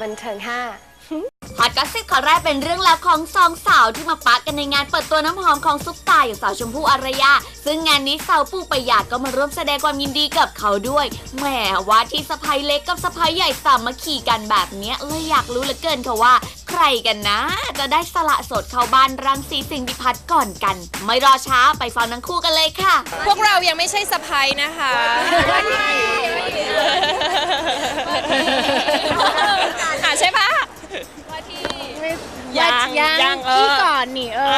บันเทิงห้าฮอตก็สิบข่าวแรกเป็นเรื่องราวของสองสาวที่มาปะกันในงานเปิดตัวน้ำหอมของซุปตาอย่างสาวชมพู่อารยา ซึ่งงานนี้สาวปูปยาก็มาร่วมแสดงความยินดีกับเขาด้วย แหมว่าที่สะพายเล็กกับสะพายใหญ่สามัคคีกันแบบเนี้ยเลยอยากรู้เหลือเกินค่ะว่า ใครกันนะ จะได้สละโสดเข้าบ้านรังสีสิงห์พิพัฒน์ก่อนกัน ไม่รอช้าไปฟังทั้งคู่กันเลยค่ะ พวกเรายังไม่ใช่สะพายนะคะอะ ยังยังยังเออ พี่ก่อนนี่เออ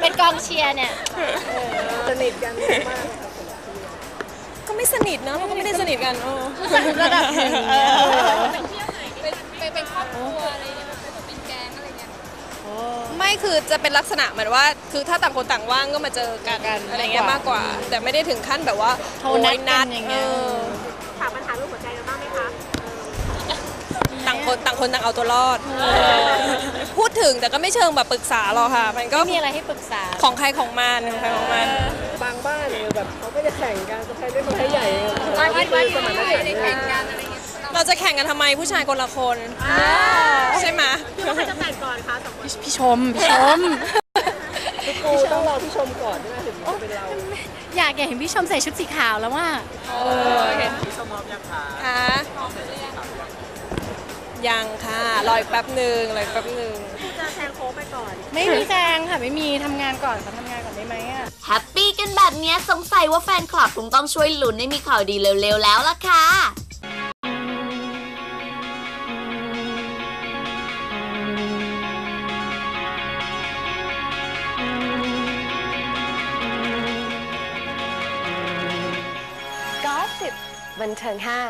เป็นกองเชียร์เนี่ยก็ไม่สนิทเนอะเราก็ไม่ได้สนิทกันเออระดับหนึ่งเออเป็นครอบครัวอะไรอย่างเงี้ยแบบเป็นแก๊งอะไรเงี้ยไม่คือจะเป็นลักษณะเหมือนว่า คือถ้าต่างคนต่างว่างก็มาเจอกันอะไรเงี้ยมากกว่า แต่ไม่ได้ถึงขั้นแบบว่าโทรนัดกันอย่างเงี้ยออ คนต่างคนต่างเอาตัวรอด พูดถึงแต่ก็ไม่เชิงแบบปรึกษาหรอกค่ะ มันก็ก็มีอะไรให้ปรึกษา ของใครของมันของใครของมันบางบ้านเนี่ยแบบเขาก็จะแข่งกันสะพายเล็กสะพายใหญ่วัดวัดวัดสมรรถไม่ฉันได้ท์แข่เนี่ยงกันอะไรเงี้ยเราจะแข่งกันทำไมผู้ชายคนละคนใช่ไหมพี่ชมพี่ชมกูต้องรอพี่ชมก่อนใช่ไหมถึงจะเป็นเราอยากอยากเห็นพี่ชมใส่ชุดสีขาวแล้วว่าคะยังค่ะ รออีกแป๊บหนึ่งรออีกแป๊บหนึ่งไม่มีแซงค่ะ ไม่มีทำงานก่อนค่ะทำงานก่อนได้ไหมอะ แฮปปี้กันแบบเนี้ยสงสัยว่าแฟนคลับคงต้องช่วยลุ้นให้มีข่าวดีเร็วๆแล้วล่ะค่ะ ก็สิบบันเทิงห้า